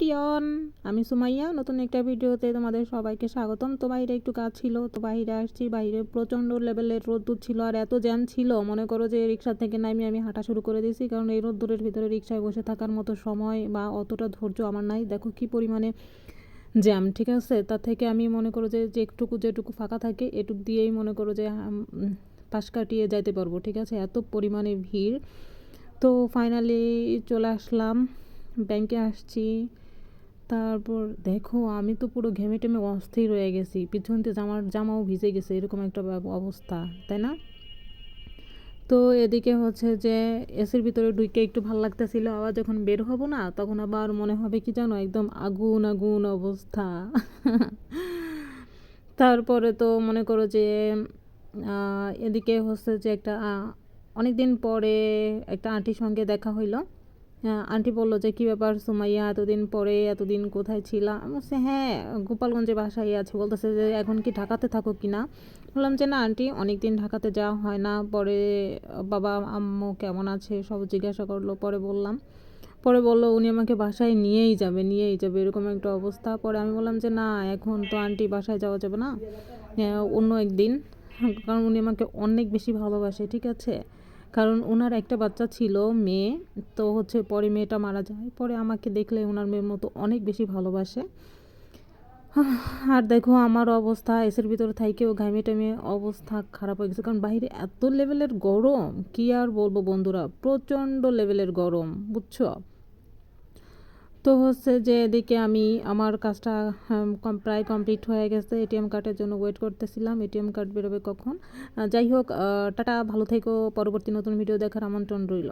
Dion আমি সুমাইয়া, নতুন একটা ভিডিওতে তোমাদের সবাইকে স্বাগতম। তো বাইরে একটু কাজ ছিল, তো বাইরে আসছি। বাইরে প্রচণ্ড লেভেলের রোদ্দুর ছিল আর এত জ্যাম ছিল। মনে করো যে রিক্সা থেকে নামি আমি হাঁটা শুরু করে দিয়েছি। কারণ এই রোদ্দুরের ভিতরে রিক্সায় বসে থাকার মতো সময় বা অতটা ধৈর্য আমার নাই। দেখো কি পরিমাণে জ্যাম, ঠিক আছে? তার থেকে আমি মনে করো যে যেটুকু যেটুকু ফাঁকা থাকে, এটুক দিয়েই মনে করো যে পাশ কাটিয়ে যাইতে পারব, ঠিক আছে? এত পরিমাণে ভিড়। তো ফাইনালি চলে আসলাম। ব্যাংকে আসছি। তারপর দেখো, আমি তো পুরো ঘেমে টেমে অস্থির হয়ে গেছি। পিছন থেকে জামার জামাও ভিজে গেছে, এরকম একটা অবস্থা, তাই না? তো এদিকে হচ্ছে যে এসির ভিতরে ঢুকে একটু ভালো লাগতেছিল, আবার যখন বের হব না, তখন আবার মনে হবে কি জানো, একদম আগুন আগুন অবস্থা। তারপরে তো মনে করো যে এদিকে হচ্ছে যে একটা অনেক দিন পরে একটা আন্টির সঙ্গে দেখা হইল। আন্টি বলল যে কী ব্যাপার সুমাইয়া এতদিন পরে এতদিন কোথায় ছিলা? আমি বলছি হ্যাঁ গোপালগঞ্জে বাসায় আছে। বলতেছে যে এখন কি ঢাকাতে থাকো কি না? বললাম যে না আন্টি অনেক দিন ঢাকাতে যাওয়া হয় না। পরে বাবা আম্মু কেমন আছে সব জিজ্ঞাসা করল। পরে বললাম পরে বলল উনি আমাকে বাসায় নিয়েই যাবে নিয়েই যাবে। এরকম একটা অবস্থা। পরে আমি বললাম যে না এখন তো আন্টি বাসায় যাওয়া যাবে না আহ, অন্য একদিন। কারণ উনি আমাকে অনেক বেশি ভালোবাসে ঠিক আছে? কারণ ওনার একটা বাচ্চা ছিল, মেয়ে, তো হচ্ছে পরে মেয়েটা মারা যায়। পরে আমাকে দেখলে ওনার মেয়ের মতো অনেক বেশি ভালোবাসে। আর দেখো আমার অবস্থা, এসের ভিতরে থাইকেও ঘামে টামে অবস্থা খারাপ হয়ে গেছে। কারণ বাইরে এত লেভেলের গরম, কি আর বলব বন্ধুরা? প্রচণ্ড লেভেলের গরম, বুঝছ? তো হচ্ছে যে এদিকে আমি আমার কাজটা হ্যাঁ, প্রায় কমপ্লিট হয়ে গেছে। এটিএম কার্ডের জন্য ওয়েট করতেছিলাম। এটিএম কার্ড বেরোবে কখন? যাই হোক টাটা ভালো থেকো। পরবর্তী নতুন ভিডিও দেখার আমন্ত্রণ রইল।